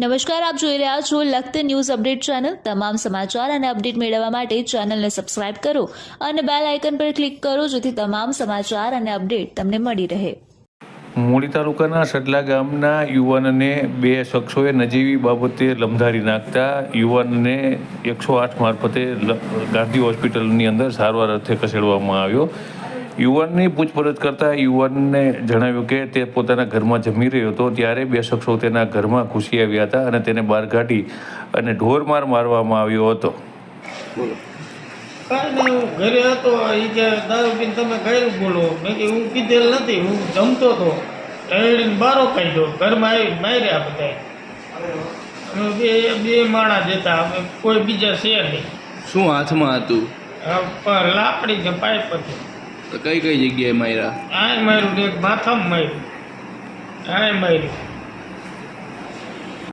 નમસ્કાર, આપ જોઈ રહ્યા છો લખત ન્યૂઝ અપડેટ ચેનલ. તમામ સમાચાર અને અપડેટ મેળવવા માટે ચેનલને સબસ્ક્રાઇબ કરો અને બેલ આઇકન પર ક્લિક કરો જેથી તમામ સમાચાર અને અપડેટ તમને મળી રહે. મૂળી તાલુકાના સડલા ગામના યુવાનને બે શખ્સોએ નજીવી બાબતે લમધારી નાખતા યુવાનને એકસો આઠ મારફતે ગાંધી હોસ્પિટલની અંદર સારવાર અર્થે ખસેડવામાં આવ્યો. યુવાનની પૂછપરછ કરતા યુવાનને જણાવ્યું કે તે પોતાના ઘરમાં જમી રહ્યો હતો. ત્યારે બે શખ્સો તેના ઘરમાં ઘૂસી આવ્યા હતા અને તેને બહાર કાઢી અને ઢોરમાર મારવામાં આવ્યો હતો. કાંઈ નહીં ઘરે હતો. એ કે દારૂ પીને તમે કયું બોલો. મેં કે હું કીધેલ નથી હું જમતો હતો. એડીને બારો કાઢ્યો. ઘરમાં આવી માર્યા બધા બે બે માણસ જતા અમે કોઈ બીજા છે નહીં. શું હાથમાં હતું? લાકડી ને પાઇપ હતી. તો કઈ કઈ જગ્યાએ માર્યા? આય માર્યું એક માથામાં માર્યું. આય માર્યું.